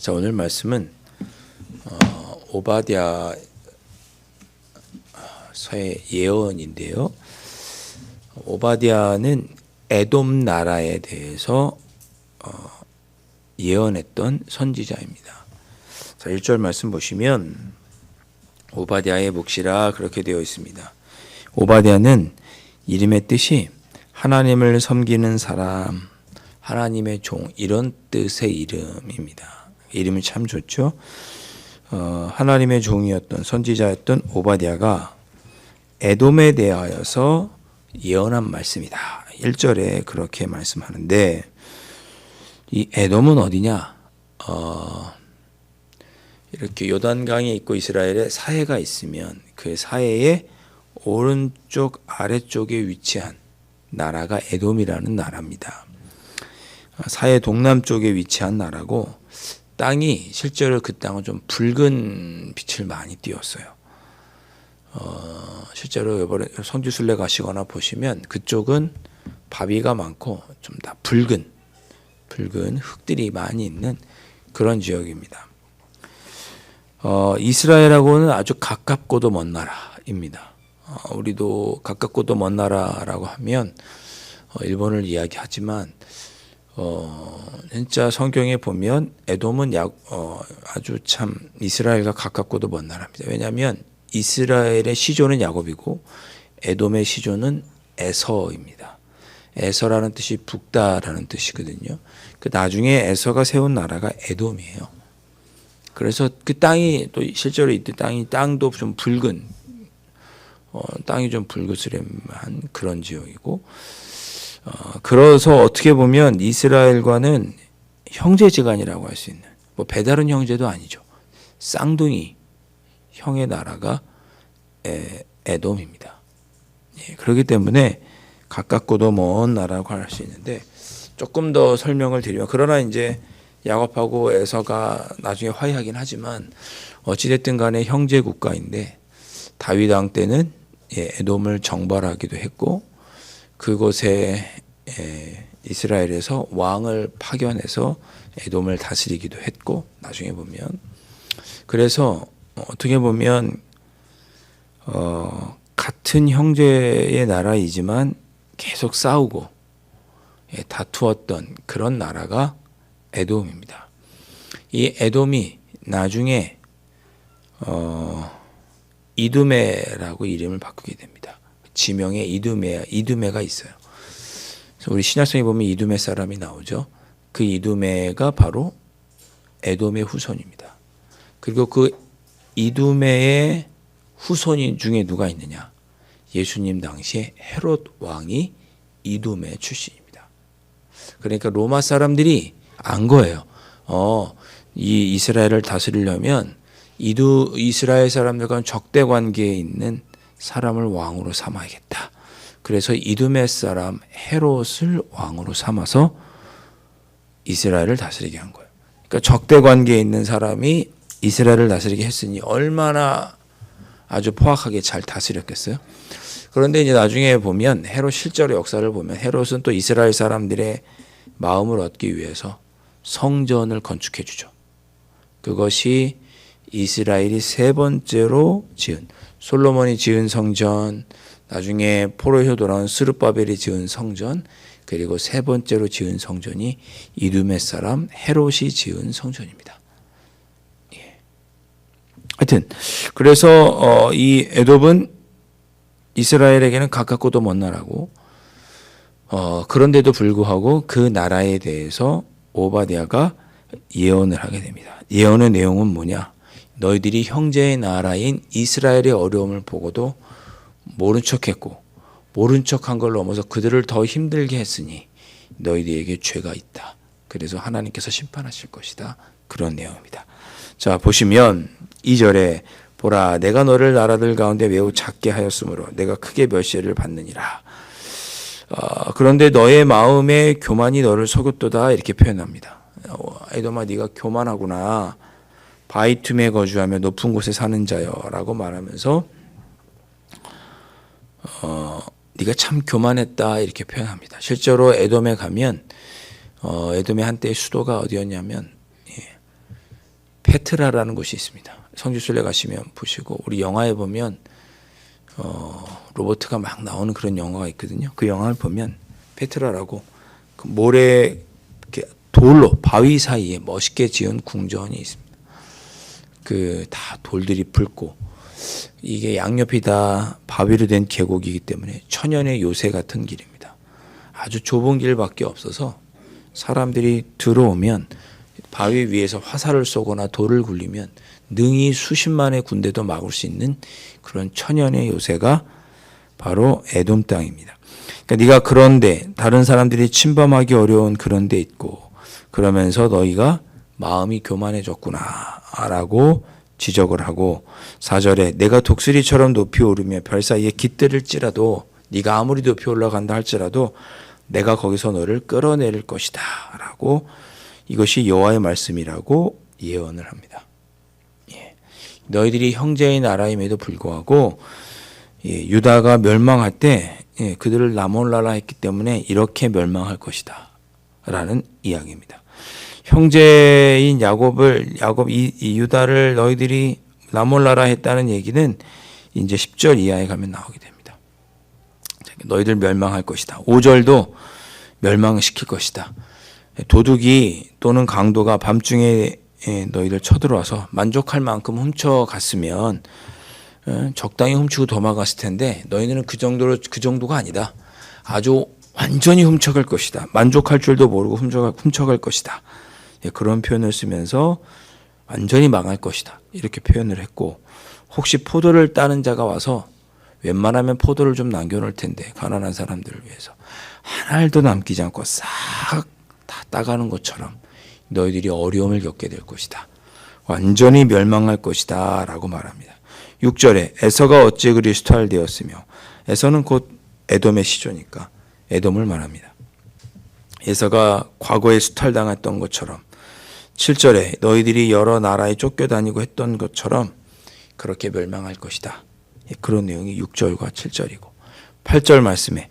자 오늘 말씀은 어, 오바댜 서의 예언인데요. 오바댜는 에돔 나라에 대해서 어, 예언했던 선지자입니다. 자 1절 말씀 보시면 오바댜의 몫이라 그렇게 되어 있습니다. 오바댜는 이름의 뜻이 하나님을 섬기는 사람, 하나님의 종 이런 뜻의 이름입니다. 이름이 참 좋죠. 어, 하나님의 종이었던 선지자였던 오바댜가 에돔에 대하여서 예언한 말씀이다. 1절에 그렇게 말씀하는데 이 에돔은 어디냐? 어, 이렇게 요단강에 있고 이스라엘에 사해가 있으면 그 사해의 오른쪽 아래쪽에 위치한 나라가 에돔이라는 나라입니다. 사해 동남쪽에 위치한 나라고 땅이 실제로 그 땅은 좀 붉은 빛을 많이 띄었어요. 어, 실제로 이번에 성지순례 가시거나 보시면 그쪽은 바위가 많고 좀 다 붉은 붉은 흙들이 많이 있는 그런 지역입니다. 어, 이스라엘하고는 아주 가깝고도 먼 나라입니다. 어, 우리도 가깝고도 먼 나라라고 하면 어, 일본을 이야기하지만 어, 진짜 성경에 보면 에돔은 야, 어, 아주 참 이스라엘과 가깝고도 먼 나라입니다. 왜냐하면 이스라엘의 시조는 야곱이고 에돔의 시조는 에서입니다. 에서라는 뜻이 북다라는 뜻이거든요. 그 나중에 에서가 세운 나라가 에돔이에요. 그래서 그 땅이 또 실제로 이때 땅이 땅도 좀 붉은 어, 땅이 좀 붉으스름한 그런 지역이고 어, 그래서 어떻게 보면 이스라엘과는 형제지간이라고 할 수 있는 뭐 배다른 형제도 아니죠. 쌍둥이 형의 나라가 에, 에돔입니다. 예, 그렇기 때문에 가깝고도 먼 나라라고 할 수 있는데 조금 더 설명을 드리면 그러나 이제 야곱하고 에서가 나중에 화해하긴 하지만 어찌됐든 간에 형제 국가인데 다윗 왕 때는 예, 에돔을 정벌하기도 했고 그곳에 에, 이스라엘에서 왕을 파견해서 에돔을 다스리기도 했고 나중에 보면 그래서 어떻게 보면 어, 같은 형제의 나라이지만 계속 싸우고 예, 다투었던 그런 나라가 에돔입니다. 이 에돔이 나중에 어, 이두메라고 이름을 바꾸게 됩니다. 지명에 이두메 이두메가 있어요. 우리 신약성에 보면 이두메 사람이 나오죠. 그 이두메가 바로 에돔의 후손입니다. 그리고 그 이두메의 후손인 중에 누가 있느냐? 예수님 당시에 헤롯 왕이 이두메 출신입니다. 그러니까 로마 사람들이 안 거예요. 어, 이 이스라엘을 다스리려면 이두 이스라엘 사람들과 적대 관계에 있는 사람을 왕으로 삼아야겠다. 그래서 이두메 사람 헤롯을 왕으로 삼아서 이스라엘을 다스리게 한 거예요. 그러니까 적대 관계에 있는 사람이 이스라엘을 다스리게 했으니 얼마나 아주 포악하게 잘 다스렸겠어요. 그런데 이제 나중에 보면 헤롯 실제로 역사를 보면 헤롯은 또 이스라엘 사람들의 마음을 얻기 위해서 성전을 건축해 주죠. 그것이 이스라엘이 세 번째로 지은 솔로몬이 지은 성전, 나중에 포로에서 돌아온 스룹바벨이 지은 성전, 그리고 세 번째로 지은 성전이 이두메 사람 헤롯이 지은 성전입니다. 예. 하여튼 그래서 어, 이 에돔은 이스라엘에게는 가깝고도 먼 나라고 어, 그런데도 불구하고 그 나라에 대해서 오바디아가 예언을 하게 됩니다. 예언의 내용은 뭐냐? 너희들이 형제의 나라인 이스라엘의 어려움을 보고도 모른 척했고 모른 척한 걸 넘어서 그들을 더 힘들게 했으니 너희들에게 죄가 있다. 그래서 하나님께서 심판하실 것이다. 그런 내용입니다. 자, 보시면 2절에 보라 내가 너를 나라들 가운데 매우 작게 하였으므로 내가 크게 멸시를 받느니라. 어, 그런데 너의 마음에 교만이 너를 속였도다 이렇게 표현합니다. 어, 에도마 네가 교만하구나. 바이툼에 거주하며 높은 곳에 사는 자여라고 말하면서 어, 네가 참 교만했다 이렇게 표현합니다. 실제로 에돔에 가면 어, 에돔의 한때의 수도가 어디였냐면 예, 페트라라는 곳이 있습니다. 성지순례 가시면 보시고 우리 영화에 보면 어, 로버트가 막 나오는 그런 영화가 있거든요. 그 영화를 보면 페트라라고 그 모래 돌로 바위 사이에 멋있게 지은 궁전이 있습니다. 그 다 돌들이 붉고 이게 양옆이 다 바위로 된 계곡이기 때문에 천연의 요새 같은 길입니다. 아주 좁은 길밖에 없어서 사람들이 들어오면 바위 위에서 화살을 쏘거나 돌을 굴리면 능히 수십만의 군대도 막을 수 있는 그런 천연의 요새가 바로 에돔 땅입니다. 그러니까 네가 그런데 다른 사람들이 침범하기 어려운 그런 데 있고 그러면서 너희가 마음이 교만해졌구나라고 지적을 하고 사절에 내가 독수리처럼 높이 오르며 별 사이에 깃들을지라도 네가 아무리 높이 올라간다 할지라도 내가 거기서 너를 끌어내릴 것이다라고 이것이 여호와의 말씀이라고 예언을 합니다. 예. 너희들이 형제의 나라임에도 불구하고 예, 유다가 멸망할 때 예, 그들을 나몰라라 했기 때문에 이렇게 멸망할 것이다라는 이야기입니다. 형제인 야곱을 야곱 이, 이 유다를 너희들이 나몰라라 했다는 얘기는 이제 10절 이하에 가면 나오게 됩니다. 너희들 멸망할 것이다. 5절도 멸망시킬 것이다. 도둑이 또는 강도가 밤중에 예, 너희들 쳐들어와서 만족할 만큼 훔쳐갔으면 어, 적당히 훔치고 도망갔을 텐데 너희는 그 정도로 그 정도가 아니다. 아주 완전히 훔쳐갈 것이다. 만족할 줄도 모르고 훔쳐갈 것이다. 예, 그런 표현을 쓰면서 완전히 망할 것이다. 이렇게 표현을 했고 혹시 포도를 따는 자가 와서 웬만하면 포도를 좀 남겨놓을 텐데 가난한 사람들을 위해서 한 알도 남기지 않고 싹 다 따가는 것처럼 너희들이 어려움을 겪게 될 것이다. 완전히 멸망할 것이다. 라고 말합니다. 6절에 에서가 어찌 그리 수탈되었으며 에서는 곧 에돔의 시조니까 에돔을 말합니다. 에서가 과거에 수탈당했던 것처럼 7절에 너희들이 여러 나라에 쫓겨다니고 했던 것처럼 그렇게 멸망할 것이다. 예, 그런 내용이 6절과 7절이고 8절 말씀에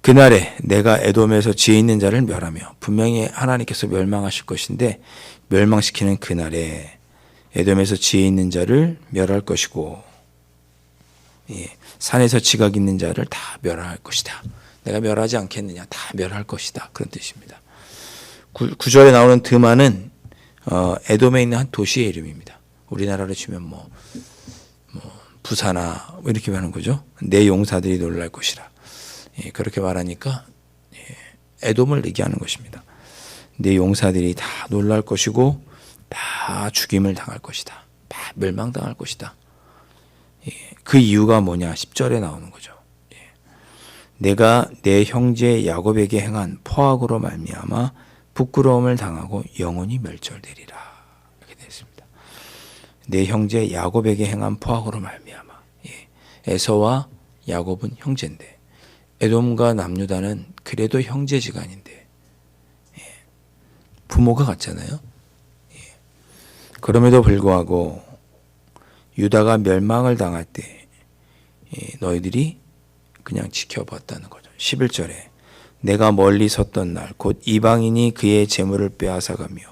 그날에 내가 에돔에서 지혜 있는 자를 멸하며 분명히 하나님께서 멸망하실 것인데 멸망시키는 그날에 에돔에서 지혜 있는 자를 멸할 것이고 예, 산에서 지각 있는 자를 다 멸할 것이다. 내가 멸하지 않겠느냐 다 멸할 것이다 그런 뜻입니다. 구, 절에 나오는 드마는 어, 에돔에 있는 한 도시의 이름입니다. 우리나라로 치면 뭐, 뭐 부사나 뭐 이렇게 하는 거죠. 내 용사들이 놀랄 것이라. 예, 그렇게 말하니까 예, 에돔을 얘기하는 것입니다. 내 용사들이 다 놀랄 것이고 다 죽임을 당할 것이다. 다 멸망당할 것이다. 예, 그 이유가 뭐냐? 10절에 나오는 거죠. 예, 내가 내 형제 야곱에게 행한 포악으로 말미암아 부끄러움을 당하고 영원히 멸절되리라. 이렇게 되어 있습니다. 내 형제 야곱에게 행한 포악으로 말미암아. 예, 에서와 야곱은 형제인데 에돔과 남유다는 그래도 형제지간인데 예, 부모가 같잖아요. 예, 그럼에도 불구하고 유다가 멸망을 당할 때 예, 너희들이 그냥 지켜봤다는 거죠. 11절에 내가 멀리 섰던 날 곧 이방인이 그의 재물을 빼앗아가며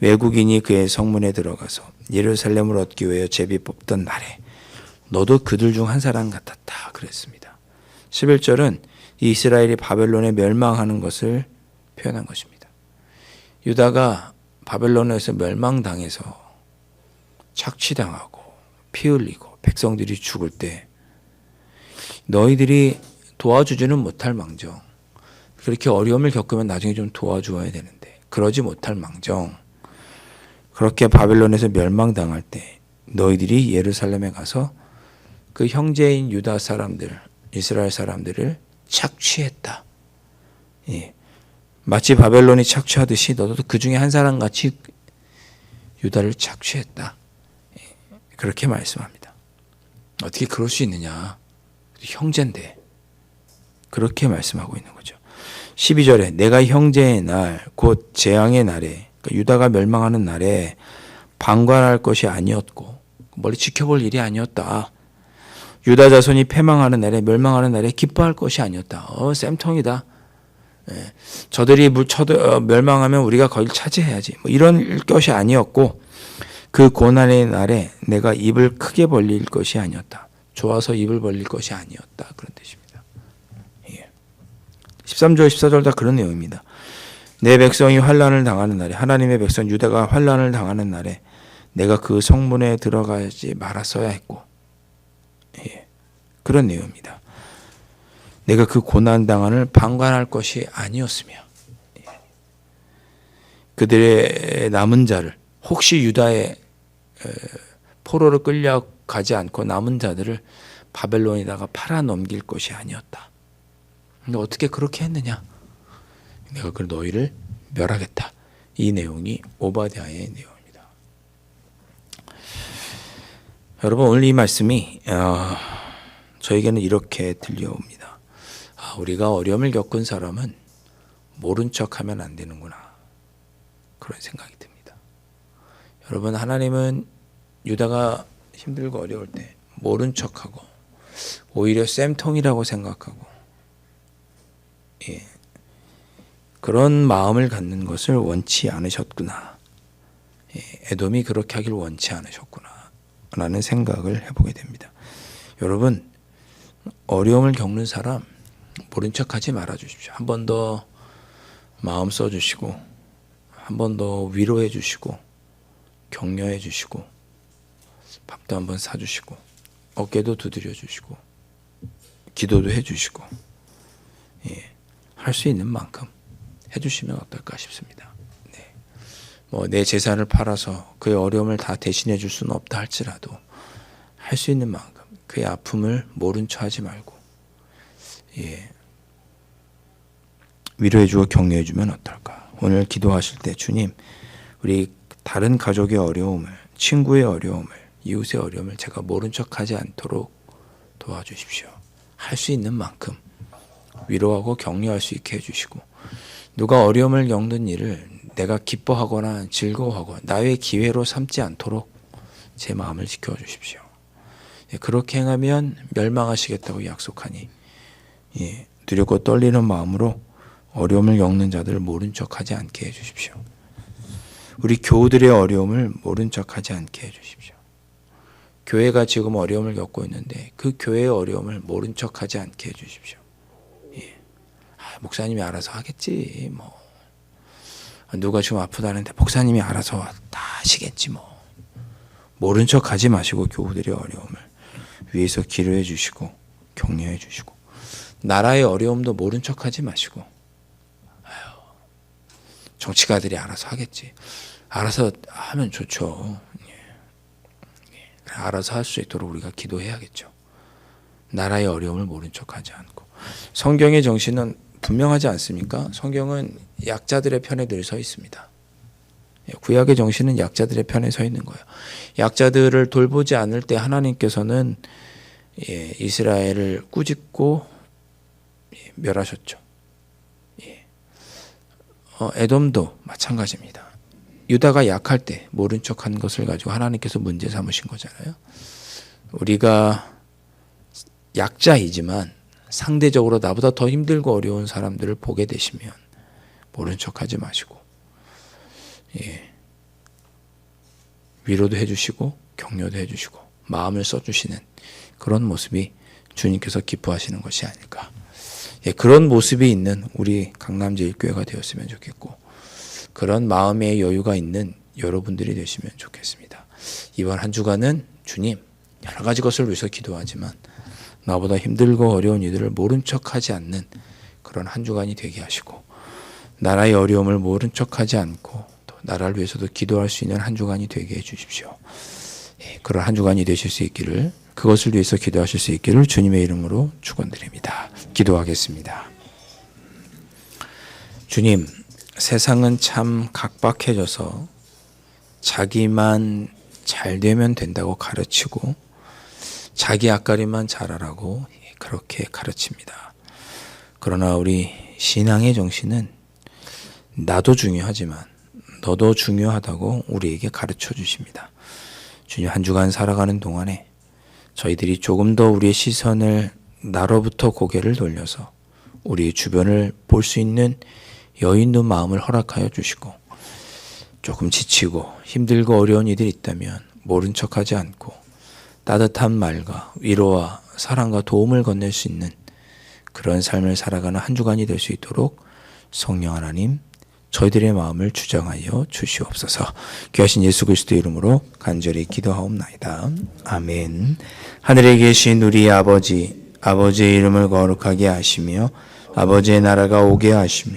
외국인이 그의 성문에 들어가서 예루살렘을 얻기 위해 제비 뽑던 날에 너도 그들 중 한 사람 같았다 그랬습니다. 11절은 이스라엘이 바벨론에 멸망하는 것을 표현한 것입니다. 유다가 바벨론에서 멸망당해서 착취당하고 피 흘리고 백성들이 죽을 때 너희들이 도와주지는 못할 망정 그렇게 어려움을 겪으면 나중에 좀 도와주어야 되는데 그러지 못할 망정 그렇게 바벨론에서 멸망당할 때 너희들이 예루살렘에 가서 그 형제인 유다 사람들 이스라엘 사람들을 착취했다. 예. 마치 바벨론이 착취하듯이 너도 그 중에 한 사람 같이 유다를 착취했다. 예. 그렇게 말씀합니다. 어떻게 그럴 수 있느냐? 형제인데. 그렇게 말씀하고 있는 거죠. 12절에 내가 형제의 날, 곧 재앙의 날에, 그러니까 유다가 멸망하는 날에 방관할 것이 아니었고, 멀리 지켜볼 일이 아니었다. 유다 자손이 패망하는 날에 멸망하는 날에 기뻐할 것이 아니었다. 어 쌤통이다. 예, 저들이 물 쳐도 어, 멸망하면 우리가 거길 차지해야지. 뭐 이런 것이 아니었고 그 고난의 날에 내가 입을 크게 벌릴 것이 아니었다. 좋아서 입을 벌릴 것이 아니었다. 그런 뜻입니다. 예. 13절 14절 다 그런 내용입니다. 내 백성이 환란을 당하는 날에 하나님의 백성 유다가 환란을 당하는 날에 내가 그 성문에 들어가지 말았어야 했고 예. 그런 내용입니다. 내가 그 고난 당한을 방관할 것이 아니었으며 예. 그들의 남은 자를 혹시 유다의 에, 포로로 끌려 가지 않고 남은 자들을 바벨론에다가 팔아 넘길 것이 아니었다. 근데 어떻게 그렇게 했느냐? 내가 그 너희를 멸하겠다. 이 내용이 오바댜의 내용입니다. 여러분 오늘 이 말씀이 어, 저에게는 이렇게 들려옵니다. 아, 우리가 어려움을 겪은 사람은 모른 척하면 안 되는구나 그런 생각이 듭니다. 여러분 하나님은 유다가 힘들고 어려울 때 모른 척하고 오히려 쌤통이라고 생각하고 예, 그런 마음을 갖는 것을 원치 않으셨구나. 예, 에돔이 그렇게 하길 원치 않으셨구나. 라는 생각을 해보게 됩니다. 여러분 어려움을 겪는 사람 모른 척하지 말아 주십시오. 한 번 더 마음 써 주시고 한 번 더 위로해 주시고 격려해 주시고 밥도 한번 사 주시고 어깨도 두드려 주시고 기도도 해 주시고 예, 할 수 있는 만큼 해 주시면 어떨까 싶습니다. 네. 뭐내 재산을 팔아서 그의 어려움을 다 대신해 줄 수는 없다 할지라도 할 수 있는 만큼 그의 아픔을 모른 척 하지 말고 예. 위로해주고 격려해주면 어떨까? 오늘 기도하실 때 주님, 우리 다른 가족의 어려움을, 친구의 어려움을, 이웃의 어려움을 제가 모른 척하지 않도록 도와주십시오. 할 수 있는 만큼 위로하고 격려할 수 있게 해주시고 누가 어려움을 겪는 일을 내가 기뻐하거나 즐거워하고 나의 기회로 삼지 않도록 제 마음을 지켜주십시오. 예, 그렇게 행하면 멸망하시겠다고 약속하니 예, 두렵고 떨리는 마음으로 어려움을 겪는 자들을 모른 척하지 않게 해주십시오. 우리 교우들의 어려움을 모른 척하지 않게 해주십시오. 교회가 지금 어려움을 겪고 있는데 그 교회의 어려움을 모른 척하지 않게 해주십시오. 예. 아, 목사님이 알아서 하겠지 뭐 누가 지금 아프다는데 목사님이 알아서 다 하시겠지 뭐 모른 척하지 마시고 교우들의 어려움을 위에서 기도해 주시고 격려해 주시고 나라의 어려움도 모른 척하지 마시고 아유, 정치가들이 알아서 하겠지 알아서 하면 좋죠. 알아서 할 수 있도록 우리가 기도해야겠죠 나라의 어려움을 모른 척하지 않고 성경의 정신은 분명하지 않습니까? 성경은 약자들의 편에 늘 서 있습니다. 예, 구약의 정신은 약자들의 편에 서 있는 거예요. 약자들을 돌보지 않을 때 하나님께서는 예, 이스라엘을 꾸짖고 예, 멸하셨죠. 예. 어, 에돔도 마찬가지입니다. 유다가 약할 때 모른 척한 것을 가지고 하나님께서 문제 삼으신 거잖아요. 우리가 약자이지만 상대적으로 나보다 더 힘들고 어려운 사람들을 보게 되시면 모른 척하지 마시고 예. 위로도 해주시고 격려도 해주시고 마음을 써주시는 그런 모습이 주님께서 기뻐하시는 것이 아닐까. 예, 그런 모습이 있는 우리 강남제일교회가 되었으면 좋겠고 그런 마음의 여유가 있는 여러분들이 되시면 좋겠습니다. 이번 한 주간은 주님 여러 가지 것을 위해서 기도하지만 나보다 힘들고 어려운 이들을 모른 척하지 않는 그런 한 주간이 되게 하시고 나라의 어려움을 모른 척하지 않고 또 나라를 위해서도 기도할 수 있는 한 주간이 되게 해 주십시오. 예, 그런 한 주간이 되실 수 있기를 그것을 위해서 기도하실 수 있기를 주님의 이름으로 축원드립니다. 기도하겠습니다. 주님, 세상은 참 각박해져서 자기만 잘 되면 된다고 가르치고 자기 앞가림만 잘하라고 그렇게 가르칩니다. 그러나 우리 신앙의 정신은 나도 중요하지만 너도 중요하다고 우리에게 가르쳐 주십니다. 주님 한 주간 살아가는 동안에 저희들이 조금 더 우리의 시선을 나로부터 고개를 돌려서 우리 주변을 볼 수 있는 있는 마음을 허락하여 주시고 조금 지치고 힘들고 어려운 일이 있다면 모른 척하지 않고 따뜻한 말과 위로와 사랑과 도움을 건넬 수 있는 그런 삶을 살아가는 한 주간이 될 수 있도록 성령 하나님 저희들의 마음을 주장하여 주시옵소서. 귀하신 예수 그리스도 이름으로 간절히 기도하옵나이다. 아멘. 하늘에 계신 우리 아버지 아버지의 이름을 거룩하게 하시며 아버지의 나라가 오게 하시며